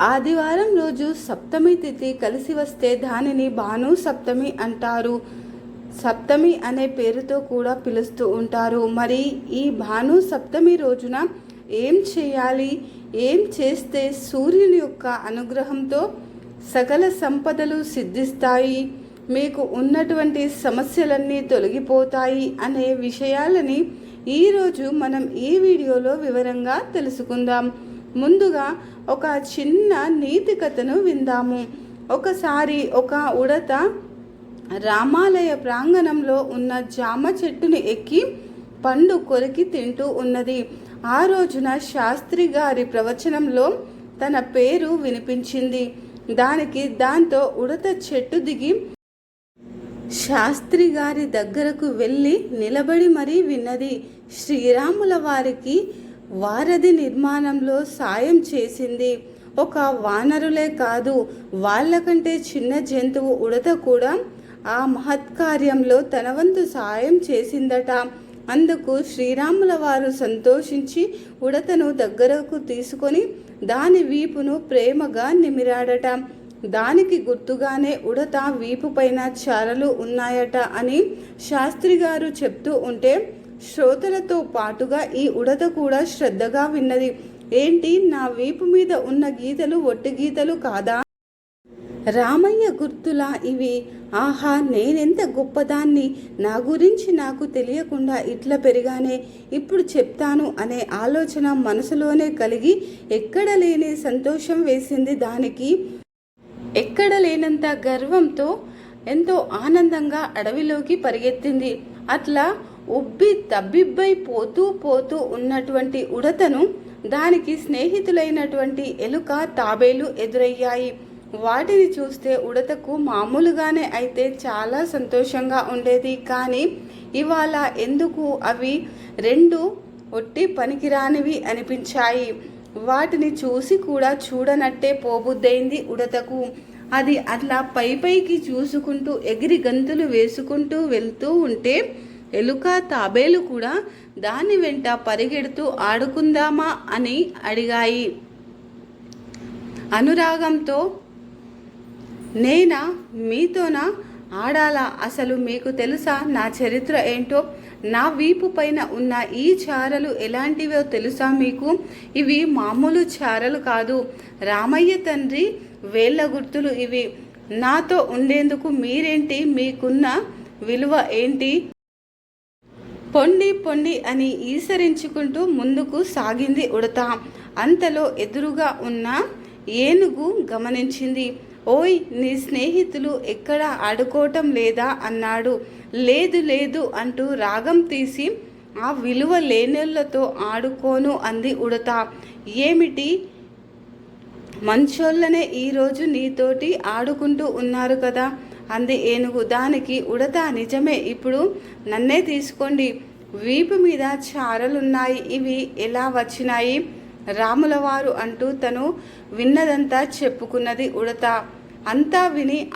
ఆదివారం రోజు సప్తమి తిథి కలిసి వస్తే దానిని భాను సప్తమి అంటారు. సప్తమి అనే పేరుతో కూడా పిలుస్తూ ఉంటారు. మరి ఈ భాను సప్తమి రోజున ఏం చేయాలి? ఏం చేస్తే సూర్యుని యొక్క అనుగ్రహంతో సకల సంపదలు సిద్ధిస్తాయి? మీకు ఉన్నటువంటి సమస్యలన్నీ తొలగిపోతాయి అనే విషయాలని ఈరోజు మనం ఈ వీడియోలో వివరంగా తెలుసుకుందాం. ముందుగా ఒక చిన్న నీతి కథను విందాము. ఒకసారి ఒక ఉడత రామాలయ ప్రాంగణంలో ఉన్న జామ చెట్టుని ఎక్కి పండు కొరికి తింటూ ఉన్నది. ఆ రోజున శాస్త్రి గారి ప్రవచనంలో తన పేరు వినిపించింది. దానికి దాంతో ఉడత చెట్టు దిగి శాస్త్రి గారి దగ్గరకు వెళ్ళి నిలబడి మరీ విన్నది. శ్రీరాముల వారికి వారధి నిర్మాణంలో సాయం చేసింది. ఒక వానరులే కాదు వాళ్ళకంటే చిన్న జంతువు ఉడత కూడా ఆ మహత్కార్యంలో తన వంతు సాయం చేసిందట. అందుకు శ్రీరాముల వారు సంతోషించి ఉడతను దగ్గరకు తీసుకొని దాని వీపును ప్రేమగా నిమిరాడట. దానికి గుర్తుగానే ఉడత వీపుపైన చారలు ఉన్నాయట అని శాస్త్రి గారు చెప్తూ ఉంటే శ్రోతలతో పాటుగా ఈ ఉడత కూడా శ్రద్ధగా విన్నది. ఏంటి? నా వీపు మీద ఉన్న గీతలు ఒట్టి గీతలు కాదా? రామయ్య గుర్తులా ఇవి. ఆహా నేనెంత గొప్పదాన్ని? నా గురించి నాకు తెలియకుండా ఇట్లా పెరిగానే. ఇప్పుడు చెప్తాను అనే ఆలోచన మనసులోనే కలిగి ఎక్కడ లేని సంతోషం వేసింది దానికి. ఎక్కడ లేనంత గర్వంతో ఎంతో ఆనందంగా అడవిలోకి పరిగెత్తింది. అట్లా ఉబ్బి తబ్బిబ్బై పోతూ పోతూ ఉన్నటువంటి ఉడతను దానికి స్నేహితులైనటువంటి ఎలుక తాబేలు ఎదురయ్యాయి. వాటిని చూస్తే ఉడతకు మామూలుగానే అయితే చాలా సంతోషంగా ఉండేది. కానీ ఇవాళ ఎందుకు అవి రెండు ఒట్టి పనికిరానివి అనిపించాయి. వాటిని చూసి కూడా చూడనట్టే పోబుద్దైంది ఉడతకు. అది అట్లా పై పైకి చూసుకుంటూ ఎగిరి గంతులు వేసుకుంటూ వెళ్తూ ఉంటే ఎలుక తాబేలు కూడా దాని వెంట పరిగెడుతూ ఆడుకుందామా అని అడిగాయి. అనురాగంతో నేనా? మీతోనా? ఆడాలా? అసలు మీకు తెలుసా నా చరిత్ర ఏంటో? నా వీపు పైన ఉన్న ఈ చారలు ఎలాంటివో తెలుసా మీకు? ఇవి మామూలు చారలు కాదు. రామయ్య తండ్రి వేళ్ళ గుర్తులు ఇవి. నాతో ఉండేందుకు మీరేంటి? మీకున్న విలువ ఏంటి? పొండి పొండి అని ఈసరించుకుంటూ ముందుకు సాగింది ఉడత. అంతలో ఎదురుగా ఉన్న ఏనుగు గమనించింది. ఓయ్ నీ స్నేహితులు ఎక్కడ ఆడుకోవటం లేదా? అన్నాడు. లేదు లేదు అంటూ రాగం తీసి ఆ విలువ లేనేళ్ళతో ఆడుకోను అంది ఉడత. ఏమిటి? మంచోళ్ళనే ఈరోజు నీతోటి ఆడుకుంటూ ఉన్నారు కదా. అంది ఏనుగు. దానికి ఉడత నిజమే. ఇప్పుడు నన్నే తీసుకోండి. వీపు మీద చారలున్నాయి. ఇవి ఎలా వచ్చినాయి? రాములవారు అంటూ తను విన్నదంతా చెప్పుకున్నది ఉడత. అంతా విని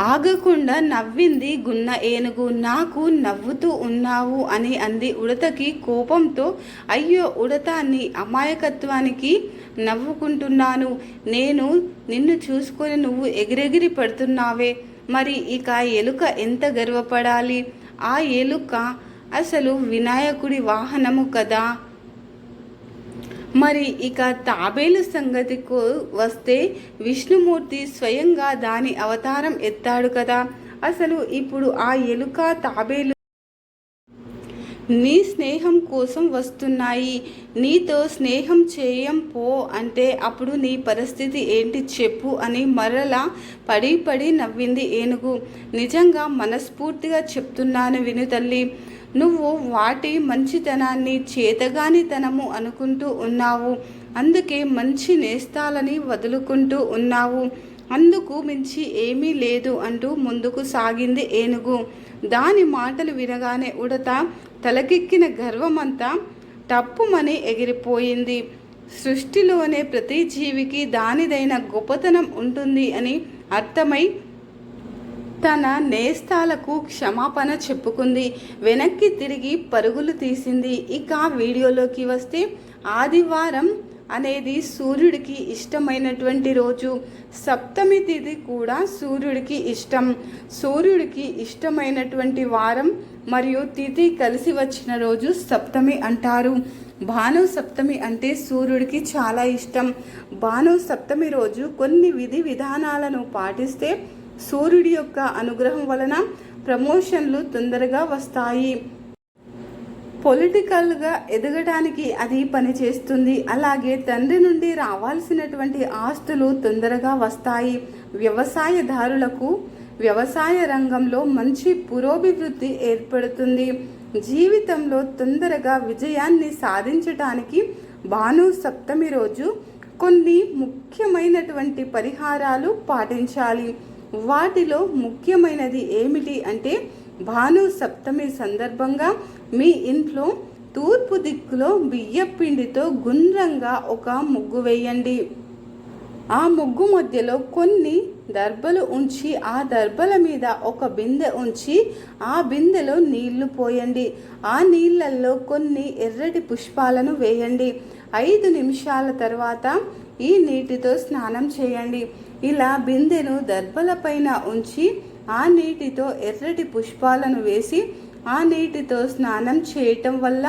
ఆగకుండా నవ్వింది గున్న ఏనుగు నాకు నవ్వుతూ ఉన్నావు అని అంది ఉడతకి కోపంతో. అయ్యో ఉడత నీ అమాయకత్వానికి నవ్వుకుంటున్నాను. నేను నిన్ను చూసుకొని నువ్వు ఎగిరెగిరి పడుతున్నావే. మరి ఇక ఎలుక ఎంత గర్వపడాలి? ఆ ఎలుక అసలు వినాయకుడి వాహనము కదా. మరి ఇక తాబేలు సంగతికు వస్తే విష్ణుమూర్తి స్వయంగా దాని అవతారం ఎత్తాడు కదా. అసలు ఇప్పుడు ఆ ఎలుక తాబేలు నీ స్నేహం కోసం వస్తున్నాయి. నీతో స్నేహం చేయం పో అంటే అప్పుడు నీ పరిస్థితి ఏంటి చెప్పు అని మరలా పడి పడి నవ్వింది ఏనుగు. నిజంగా మనస్ఫూర్తిగా చెప్తున్నాను విను తల్లి. నువ్వు వాటి మంచితనాన్ని చేతగానితనము అనుకుంటూ ఉన్నావు. అందుకే మంచి నేస్తాలని వదులుకుంటూ ఉన్నావు. అందుకు మించి ఏమీ లేదు అంటూ ముందుకు సాగింది ఏనుగు. దాని మాటలు వినగానే ఉడత తలకెక్కిన గర్వమంతా టప్పుమని ఎగిరిపోయింది. సృష్టిలోనే ప్రతి జీవికి దానిదైన గొప్పతనం ఉంటుంది అని అర్థమై తన నేస్తాలకు క్షమాపణ చెప్పుకుంది. వెనక్కి తిరిగి పరుగులు తీసింది. ఇక వీడియోలోకి వస్తే ఆదివారం అనేది సూర్యుడికి ఇష్టమైనటువంటి రోజు. సప్తమి తిథి కూడా సూర్యుడికి ఇష్టం. సూర్యుడికి ఇష్టమైనటువంటి వారం మరియు తిథి కలిసి వచ్చిన రోజు సప్తమి అంటారు. భాను సప్తమి అంటే సూర్యుడికి చాలా ఇష్టం. భాను సప్తమి రోజు కొన్ని విధి విధానాలను పాటిస్తే సూర్యుడి యొక్క అనుగ్రహం వలన ప్రమోషన్లు తొందరగా వస్తాయి. పొలిటికల్గా ఎదగడానికి అది పనిచేస్తుంది అలాగే తండ్రి నుండి రావాల్సినటువంటి ఆస్తులు తొందరగా వస్తాయి. వ్యవసాయదారులకు వ్యవసాయ రంగంలో మంచి పురోభివృద్ధి ఏర్పడుతుంది. జీవితంలో తొందరగా విజయాన్ని సాధించటానికి భాను సప్తమి రోజు కొన్ని ముఖ్యమైనటువంటి పరిహారాలు పాటించాలి. వాటిలో ముఖ్యమైనది ఏమిటి అంటే భాను సప్తమి సందర్భంగా మీ ఇంట్లో తూర్పు దిక్కులో బియ్యపిండితో గుండ్రంగా ఒక ముగ్గు వేయండి. ఆ ముగ్గు మధ్యలో కొన్ని దర్బలు ఉంచి ఆ దర్బల మీద ఒక బిందె ఉంచి ఆ బిందెలో నీళ్ళు పోయండి. ఆ నీళ్ళల్లో కొన్ని ఎర్రటి పుష్పాలను వేయండి. ఐదు నిమిషాల తర్వాత ఈ నీటితో స్నానం చేయండి. ఇలా బిందెను దర్భలపైన ఉంచి ఆ నీటితో ఎర్రటి పుష్పాలను వేసి ఆ నీటితో స్నానం చేయటం వల్ల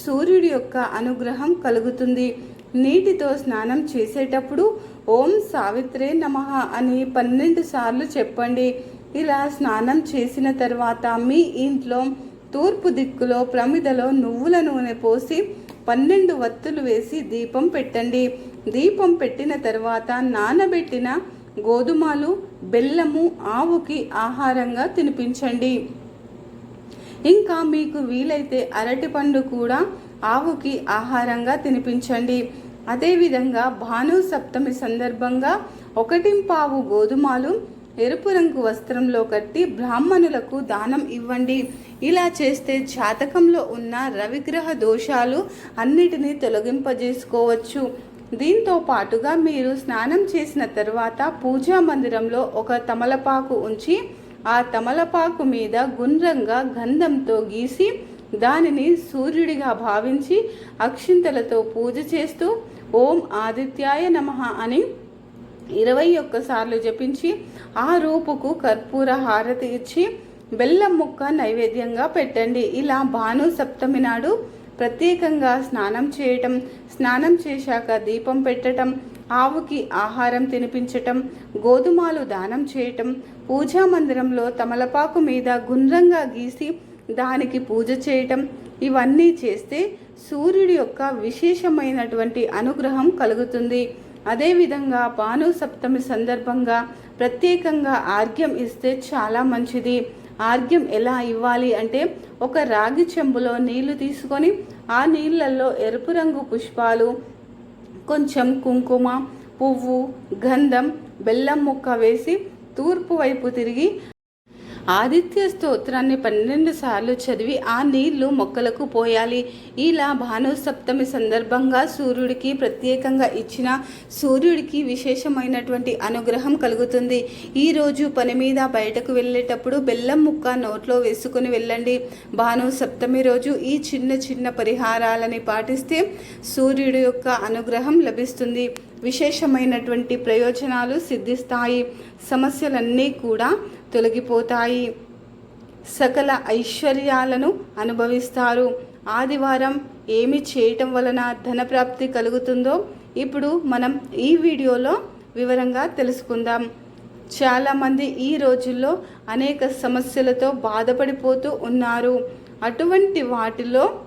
సూర్యుడి యొక్క అనుగ్రహం కలుగుతుంది. నీటితో స్నానం చేసేటప్పుడు ఓం సావిత్రే నమ అని పన్నెండు సార్లు చెప్పండి. ఇలా స్నానం చేసిన తర్వాత మీ ఇంట్లో తూర్పు దిక్కులో ప్రమిదలో నువ్వుల నూనె పోసి పన్నెండు వత్తులు వేసి దీపం పెట్టండి. దీపం పెట్టిన తర్వాత నానబెట్టిన గోధుమలు బెల్లము ఆవుకి ఆహారంగా తినిపించండి. ఇంకా మీకు వీలైతే అరటిపండు కూడా ఆవుకి ఆహారంగా తినిపించండి. అదేవిధంగా భాను సప్తమి సందర్భంగా ఒకటింపావు గోధుమలు ఎరుపు రంగు వస్త్రంలో కట్టి బ్రాహ్మణులకు దానం ఇవ్వండి. ఇలా చేస్తే జాతకంలో ఉన్న రవిగ్రహ దోషాలు అన్నిటినీ తొలగింపజేసుకోవచ్చు. దీంతో పాటుగా మీరు స్నానం చేసిన తర్వాత పూజా మందిరంలో ఒక తమలపాకు ఉంచి ఆ తమలపాకు మీద గుండ్రంగా గంధంతో గీసి దానిని సూర్యుడిగా భావించి అక్షింతలతో పూజ చేస్తూ ఓం ఆదిత్యాయ నమ అని ఇరవై ఒక్కసార్లు జపించి ఆ రూపుకు కర్పూర హారతి ఇచ్చి బెల్లం ముక్క నైవేద్యంగా పెట్టండి. ఇలా భాను సప్తమి నాడు ప్రత్యేకంగా స్నానం చేయటం స్నానం చేశాక దీపం పెట్టటం ఆవుకి ఆహారం తినిపించటం గోధుమలు దానం చేయటం పూజా మందిరంలో తమలపాకు మీద గుండ్రంగా గీసి దానికి పూజ చేయటం ఇవన్నీ చేస్తే సూర్యుడి యొక్క విశేషమైనటువంటి అనుగ్రహం కలుగుతుంది. అదేవిధంగా భాను సప్తమి సందర్భంగా ప్రత్యేకంగా ఆర్ఘ్యం ఇస్తే చాలా మంచిది. ఆర్ఘ్యం ఎలా ఇవ్వాలి అంటే ఒక రాగి చెంబులో నీళ్ళు తీసుకొని ఆ నీళ్ళల్లో ఎరుపు రంగు పుష్పాలు కొంచెం కుంకుమ పువ్వు గంధం బెల్లం ముక్క వేసి తూర్పు వైపు తిరిగి ఆదిత్య స్తోత్రాన్ని పన్నెండు సార్లు చదివి ఆ నీళ్ళు మొక్కలకు పోయాలి. ఇలా భాను సప్తమి సందర్భంగా సూర్యుడికి ప్రత్యేకంగా ఇచ్చిన సూర్యుడికి విశేషమైనటువంటి అనుగ్రహం కలుగుతుంది. ఈరోజు పని మీద బయటకు వెళ్ళేటప్పుడు బెల్లం ముక్క నోట్లో వేసుకుని వెళ్ళండి. భాను సప్తమి రోజు ఈ చిన్న చిన్న పరిహారాలని పాటిస్తే సూర్యుడి యొక్క అనుగ్రహం లభిస్తుంది. విశేషమైనటువంటి ప్రయోజనాలు సిద్ధిస్తాయి. సమస్యలన్నీ కూడా తొలగిపోతాయి. సకల ఐశ్వర్యాలను అనుభవిస్తారు. ఆదివారం ఏమి చేయటం వలన ధనప్రాప్తి కలుగుతుందో ఇప్పుడు మనం ఈ వీడియోలో వివరంగా తెలుసుకుందాం. చాలామంది ఈ రోజుల్లో అనేక సమస్యలతో బాధపడిపోతూ ఉన్నారు. అటువంటి వాటిలో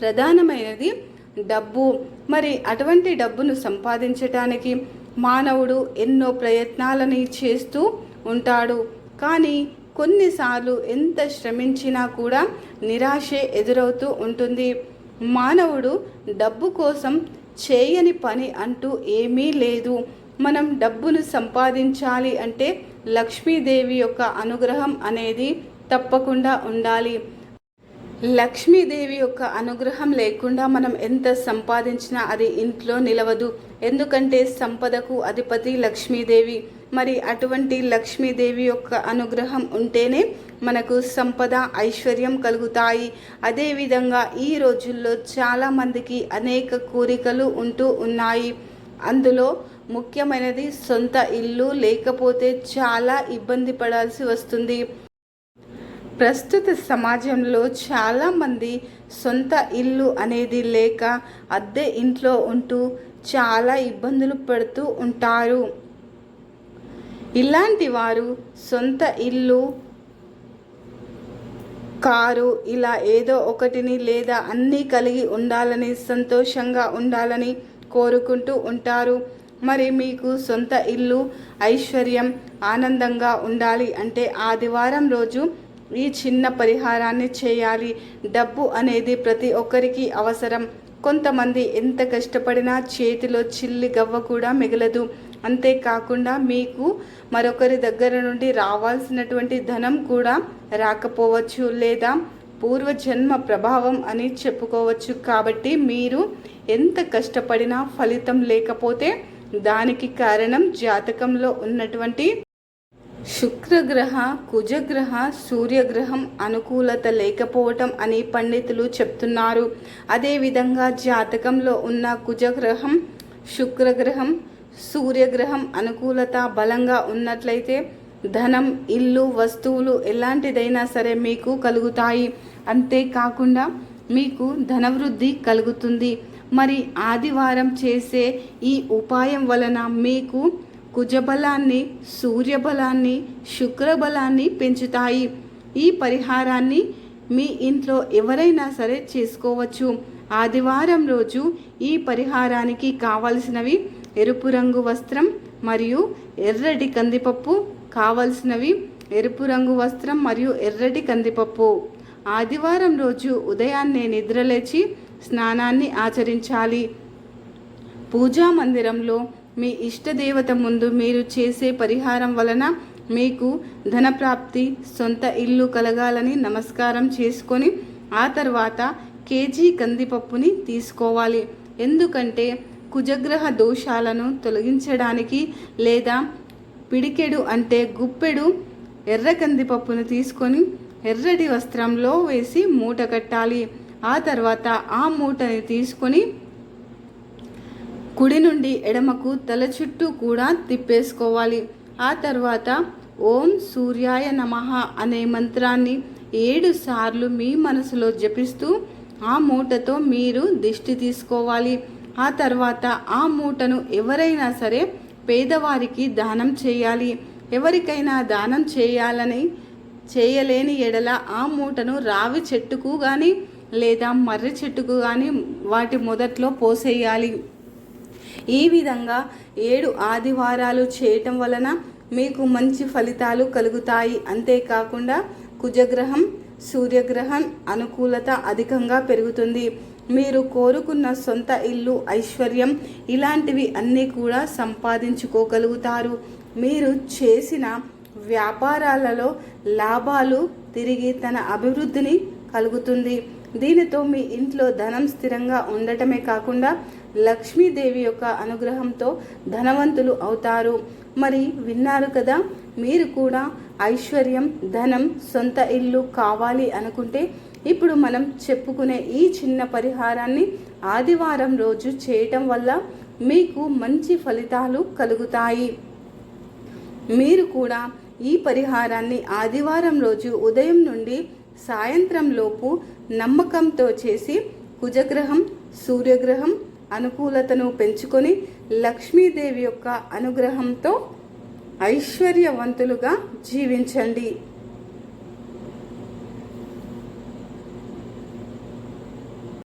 ప్రధానమైనది డబ్బు. మరి అటువంటి డబ్బును సంపాదించటానికి మానవుడు ఎన్నో ప్రయత్నాలని చేస్తూ ఉంటాడు. కానీ కొన్నిసార్లు ఎంత శ్రమించినా కూడా నిరాశే ఎదురవుతూ ఉంటుంది. మానవుడు డబ్బు కోసం చేయని పని అంటూ ఏమీ లేదు. మనం డబ్బును సంపాదించాలి అంటే లక్ష్మీదేవి యొక్క అనుగ్రహం అనేది తప్పకుండా ఉండాలి. లక్ష్మీదేవి యొక్క అనుగ్రహం లేకుండా మనం ఎంత సంపాదించినా అది ఇంట్లో నిలవదు. ఎందుకంటే సంపదకు అధిపతి లక్ష్మీదేవి. మరి అటువంటి లక్ష్మీదేవి యొక్క అనుగ్రహం ఉంటేనే మనకు సంపద ఐశ్వర్యం కలుగుతాయి. అదేవిధంగా ఈ రోజుల్లో చాలామందికి అనేక కోరికలు ఉంటూ ఉన్నాయి. అందులో ముఖ్యమైనది సొంత ఇల్లు లేకపోతే చాలా ఇబ్బంది పడాల్సి వస్తుంది. ప్రస్తుత సమాజంలో చాలామంది సొంత ఇల్లు అనేది లేక అద్దె ఇంట్లో ఉంటూ చాలా ఇబ్బందులు పడుతూ ఉంటారు. ఇలాంటి వారు సొంత ఇల్లు కారు ఇలా ఏదో ఒకటిని లేదా అన్నీ కలిగి ఉండాలని సంతోషంగా ఉండాలని కోరుకుంటూ ఉంటారు. మరి మీకు సొంత ఇల్లు ఐశ్వర్యం ఆనందంగా ఉండాలి అంటే ఆదివారం రోజు ఈ చిన్న పరిహారాన్ని చేయాలి. డబ్బు అనేది ప్రతి ఒక్కరికి అవసరం. కొంతమంది ఎంత కష్టపడినా చేతిలో చిల్లి గవ్వ కూడా మిగలదు. అంతేకాకుండా మీకు మరొకరి దగ్గర నుండి రావాల్సినటువంటి ధనం కూడా రాకపోవచ్చు లేదా పూర్వజన్మ ప్రభావం అని చెప్పుకోవచ్చు. కాబట్టి మీరు ఎంత కష్టపడినా ఫలితం లేకపోతే దానికి కారణం జాతకంలో ఉన్నటువంటి శుక్రగ్రహ కుజగ్రహ సూర్యగ్రహం అనుకూలత లేకపోవటం అని పండితులు చెప్తున్నారు. అదేవిధంగా జాతకంలో ఉన్న కుజగ్రహం శుక్రగ్రహం సూర్యగ్రహం అనుకూలత బలంగా ఉన్నట్లయితే ధనం ఇల్లు వస్తువులు ఎలాంటిదైనా సరే మీకు కలుగుతాయి. అంతేకాకుండా మీకు ధనవృద్ధి కలుగుతుంది. మరి ఆదివారం చేసే ఈ ఉపాయం వలన మీకు కుజబలాన్ని సూర్యబలాన్ని శుక్రబలాన్ని పెంచుతాయి. ఈ పరిహారాన్ని మీ ఇంట్లో ఎవరైనా సరే చేసుకోవచ్చు. ఆదివారం రోజు ఈ పరిహారానికి కావలసినవి ఎరుపు రంగు వస్త్రం మరియు ఎర్రటి కందిపప్పు. కావలసినవి ఎరుపు రంగు వస్త్రం మరియు ఎర్రటి కందిపప్పు. ఆదివారం రోజు ఉదయాన్నే నిద్రలేచి స్నానాన్ని ఆచరించాలి. పూజా మందిరంలో మీ ఇష్టదేవత ముందు మీరు చేసే పరిహారం వలన మీకు ధనప్రాప్తి సొంత ఇల్లు కలగాలని నమస్కారం చేసుకొని ఆ తర్వాత కేజీ కందిపప్పుని తీసుకోవాలి. ఎందుకంటే కుజగ్రహ దోషాలను తొలగించడానికి లేదా పిడికెడు అంటే గుప్పెడు ఎర్ర కందిపప్పును తీసుకొని ఎర్రటి వస్త్రంలో వేసి మూట కట్టాలి. ఆ తర్వాత ఆ మూటని తీసుకొని కుడి నుండి ఎడమకు తల చుట్టూ కూడా తిప్పేసుకోవాలి. ఆ తర్వాత ఓం సూర్యాయ నమ అనే మంత్రాన్ని ఏడు సార్లు మీ మనసులో జపిస్తూ ఆ మూటతో మీరు దిష్టి తీసుకోవాలి. ఆ తర్వాత ఆ మూటను ఎవరైనా సరే పేదవారికి దానం చేయాలి. ఎవరికైనా దానం చేయాలని చేయలేని ఎడల ఆ మూటను రావి చెట్టుకు కానీ లేదా మర్రి చెట్టుకు కానీ వాటి మొదట్లో పోసేయాలి. ఈ విధంగా ఏడు ఆదివారాలు చేయటం వలన మీకు మంచి ఫలితాలు కలుగుతాయి. అంతేకాకుండా కుజగ్రహం సూర్యగ్రహం అనుకూలత అధికంగా పెరుగుతుంది. మీరు కోరుకున్న సొంత ఇల్లు ఐశ్వర్యం ఇలాంటివి అన్నీ కూడా సంపాదించుకోగలుగుతారు. మీరు చేసిన వ్యాపారాలలో లాభాలు తిరిగి తన అభివృద్ధిని కలుగుతుంది. దీనితో మీ ఇంట్లో ధనం స్థిరంగా ఉండటమే కాకుండా లక్ష్మీదేవి యొక్క అనుగ్రహంతో ధనవంతులు అవుతారు. మరి విన్నారు కదా మీరు కూడా ఐశ్వర్యం ధనం సొంత ఇల్లు కావాలి అనుకుంటే ఇప్పుడు మనం చెప్పుకునే ఈ చిన్న పరిహారాన్ని ఆదివారం రోజు చేయటం వల్ల మీకు మంచి ఫలితాలు కలుగుతాయి. మీరు కూడా ఈ పరిహారాన్ని ఆదివారం రోజు ఉదయం నుండి సాయంత్రం లోపు నమ్మకంతో చేసి కుజగ్రహం సూర్యగ్రహం అనుకూలతను పెంచుకొని లక్ష్మీదేవి యొక్క అనుగ్రహంతో ఐశ్వర్యవంతులుగా జీవించండి.